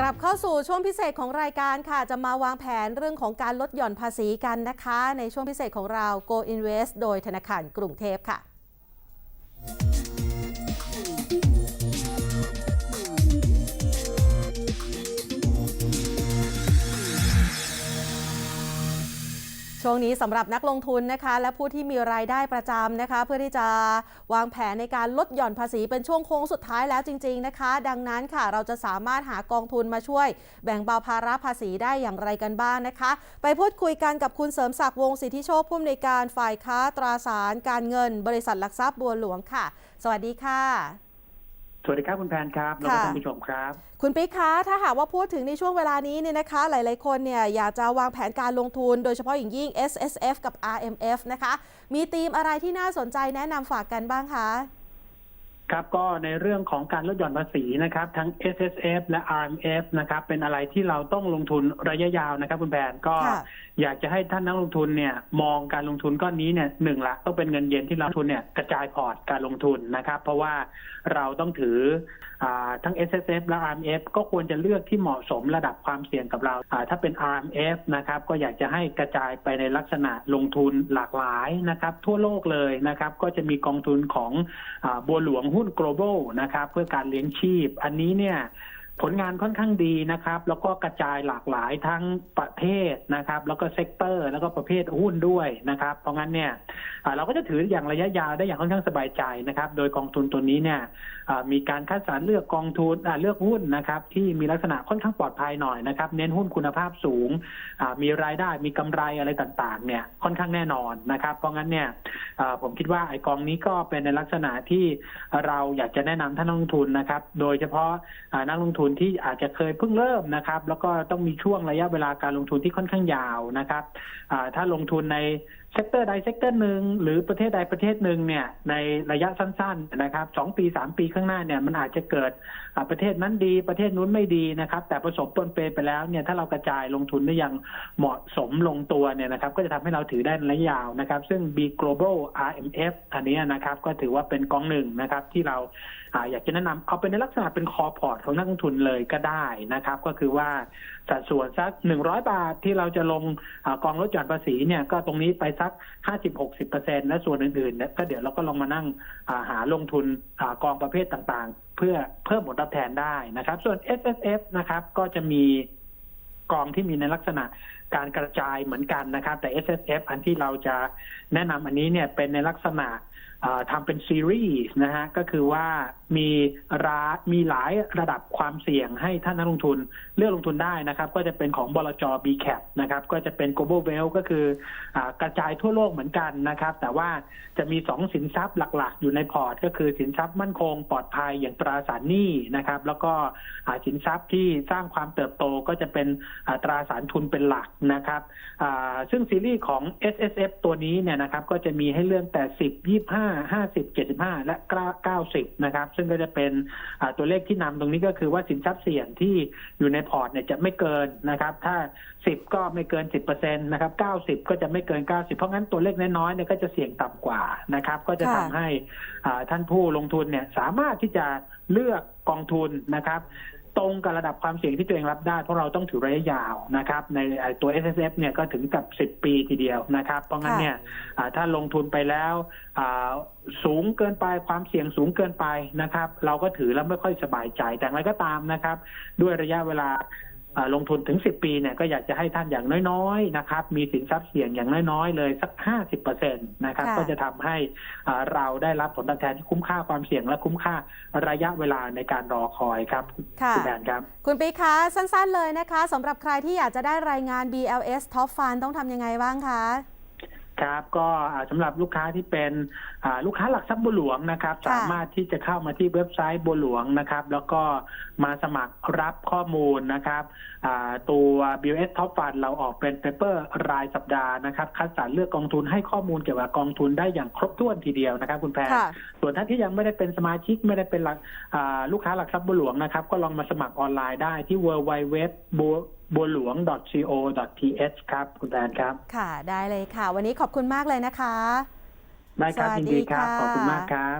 กลับเข้าสู่ช่วงพิเศษของรายการค่ะ จะมาวางแผนเรื่องของการลดหย่อนภาษีกันนะคะ ในช่วงพิเศษของเรา Go Invest โดยธนาคารกรุงเทพค่ะ ช่วงนี้สำหรับนักลงทุนนะคะ และผู้ที่มีรายได้ประจำนะคะ เพื่อที่จะวางแผนในการลดหย่อนภาษีเป็นช่วงโค้งสุดท้ายแล้วจริง ๆนะคะ ดังนั้นค่ะเราจะสามารถหากองทุนมาช่วย แบ่งเบาภาระภาษีได้อย่างไรกันบ้างนะคะ ไปพูดคุยกันกับคุณเสริมศักดิ์วงศิทธิโชคผู้อำนวยการฝ่ายค้าตราสารการเงิน บริษัทหลักทรัพย์บัวหลวงค่ะ สวัสดีค่ะ สวัสดีครับคุณแพนครับแล้วก็ค่ะท่านผู้ชมครับ คุณปิ๊กคะถ้าหากว่าพูดถึงในช่วงเวลานี้เนี่ยนะคะ หลาย ๆ คนเนี่ยอยากจะวางแผนการลงทุนโดยเฉพาะอย่างยิ่ง S S F กับ R M F นะคะ มีธีมอะไรที่น่าสนใจแนะนำฝากกันบ้างคะ ครับก็ในเรื่องของการลดหย่อนภาษีนะครับ ทั้ง S S F และ R M F นะครับเป็นอะไรที่เราต้องลงทุนระยะยาวนะครับ คุณแพนก็ค่ะอยากจะให้ท่านนักลงทุนเนี่ยมองการลงทุนก้อนนี้เนี่ยหนึ่งละต้องเป็นเงินเย็นที่เราลงทุนเนี่ยกระจายพอร์ตการลงทุนนะครับ เพราะว่าเราต้องถืออาทั้ง S S F และ R M F ก็ควรจะเลือกที่เหมาะสมระดับความเสี่ยงกับเราอ่าถ้าเป็น R M F นะครับก็อยากจะให้กระจายไปในลักษณะลงทุนหลากหลายนะครับ ทั่วโลกเลยนะครับ ก็จะมีกองทุนของอ่าบัวหลวงหุ้น global นะครับ เพื่อการเลี้ยงชีพ อันนี้เนี่ย ผลงานค่อนข้างดีนะครับ แล้วก็กระจายหลากหลายทั้งประเภทนะครับ แล้วก็เซกเตอร์ แล้วก็ประเภทหุ้นด้วยนะครับ เพราะงั้นเนี่ยเราก็จะถืออย่างระยะยาวได้อย่างค่อนข้างสบายใจนะครับ โดยกองทุนตัวนี้เนี่ยมีการคัดสรรเลือกกองทุนเลือกหุ้นนะครับ ที่มีลักษณะค่อนข้างปลอดภัยหน่อยนะครับ เน้นหุ้นคุณภาพสูง มีรายได้มีกำไรอะไรต่างๆ เนี่ยค่อนข้างแน่นอนนะครับ เพราะงั้นเนี่ยผมคิดว่าไอกองนี้ก็เป็นในลักษณะที่เราอยากจะแนะนำท่านนักลงทุนนะครับ โดยเฉพาะนักลงทุนที่อาจจะเคยเพิ่งเริ่มนะครับ แล้วก็ต้องมีช่วงระยะเวลาการลงทุนที่ค่อนข้างยาวนะครับถ้าลงทุนใน เซกเตอร์ใดเซกเตอร์หนึ่งหรือประเทศใดประเทศหนึ่งเนี่ยในระยะสั้นๆนะครับสองปีสามปีข้างหน้าเนี่ยมันอาจจะเกิดประเทศนั้นดีประเทศนู้นไม่ดีนะครับ แต่ผสมปนเปไปแล้วเนี่ยถ้าเรากระจายลงทุนได้อย่างเหมาะสมลงตัวเนี่ยนะครับ ก็จะทำให้เราถือได้นระยะยาวนะครับ ซึ่ง B Global RMF อันนี้นะครับก็ถือว่าเป็นกองหนึ่งนะครับที่เราอยากจะแนะนำเอาเป็นในลักษณะเป็นคอพอร์ตของนักลงทุนเลยก็ได้นะครับ ก็คือว่าสัดส่วนสักหนึ่งร้อยบาทที่เราจะลงอกองลดหย่อนภาษีเนี่ยก็ตรงนี้ไปสักสิบหกสิบเปอร์เซ็นและส่วนอื่นๆเนี่ยก็เดี๋ยวเราก็ลองมานั่งาหาลงทุนอกองประเภทต่างๆ เพื่อเพิ่มผลตอบแทนได้นะครับ ส่วน S S F นะครับก็จะมีกองที่มีในลักษณะการกระจายเหมือนกันนะครับ แต่ S S F อันที่เราจะแนะนำอันนี้เนี่ยเป็นในลักษณะทำเป็นซีรีส์นะฮะก็คือว่ามีรามีหลายระดับความเสี่ยงให้ท่านนักลงทุนเลือกลงทุนได้นะครับ ก็จะเป็นของบลจ B Cap นะครับ ก็จะเป็น global wealth ก็คืออกระจายทั่วโลกเหมือนกันนะครับ แต่ว่าจะมีสองสินทรัพย์หลักๆ อยู่ในพอร์ต ก็คือสินทรัพย์มั่นคงปลอดภัยอย่างตราสารหนี้นะครับ แล้วก็สินทรัพย์ที่สร้างความเติบโตก็จะเป็นตราสารทุนเป็นหลักนะครับซึ่งซีรีส์ของ S S F ตัวนี้เนี่ยนะครับก็จะมีให้เลือกแต่ 10 25 50 75 และ 90 นะครับ ซึ่งก็จะเป็นตัวเลขที่นำตรงนี้ก็คือว่าสินทรัพย์เสี่ยงที่อยู่ในพอร์ตเนี่ยจะไม่เกินนะครับ ถ้า 10 ก็ไม่เกิน 10%นะครับ 90 ก็จะไม่เกิน 90 เพราะงั้นตัวเลขน้อยๆเนี่ยก็จะเสี่ยงต่ำกว่านะครับ ก็จะทำให้ท่านผู้ลงทุนเนี่ยสามารถที่จะเลือกกองทุนนะครับ ตรงกับระดับความเสี่ยงที่ตัวเองรับได้ เพราะเราต้องถือระยะยาวนะครับ ในไอ้ตัว S S F เนี่ยก็ถึงกับ 10 ปีทีเดียวนะครับ เพราะงั้นเนี่ยอ่าถ้าลงทุนไปแล้วอ่าสูงเกินไปความเสี่ยงสูงเกินไปนะครับ เราก็ถือแล้วไม่ค่อยสบายใจแต่อย่างไรก็ตามนะครับ ด้วยระยะเวลาอ่า ลงทุนถึง 10 ปีเนี่ยก็อยากจะให้ท่านอย่างน้อยๆนะครับ มีสินทรัพย์เสี่ยงอย่างน้อยๆ เลยสัก 50%นะครับค่ะก็จะทำให้อ่าเราได้รับผลตอบแทนที่คุ้มค่าความเสี่ยงและคุ้มค่าระยะเวลาในการรอคอยครับค่ะคุณแดนครับ คุณปิ๊กคะสั้นๆเลยนะคะสำหรับใครที่อยากจะได้รายงาน BLS Top Fund ต้องทำยังไงบ้างคะ ครับก็อ่าสำหรับลูกค้าที่เป็นอ่าลูกค้าหลักทรัพย์บัวหลวงนะครับค่ะสามารถที่จะเข้ามาที่เว็บไซต์บัวหลวงนะครับ แล้วก็มาสมัครรับข้อมูลนะครับอ่าตัว BS Top Fund เราออกเป็นเปเปอร์รายสัปดาห์นะครับคัดสรรเลือกกองทุนให้ข้อมูลเกี่ยวกับกองทุนได้อย่างครบถ้วนทีเดียวนะครับ คุณแพรค่ะส่วนท่านที่ยังไม่ได้เป็นสมาชิกไม่ได้เป็นหลักอ่าลูกค้าหลักทรัพย์บัวหลวงนะครับ ก็ลองมาสมัครออนไลน์ได้ที่ w w w บัวบัวหลวง co th ครับ คุณแดนครับ ค่ะ ได้เลยค่ะ วันนี้ขอบคุณมากเลยนะคะ ได้ครับสวัสยินดีดีครับค่ะขอบคุณมากครับ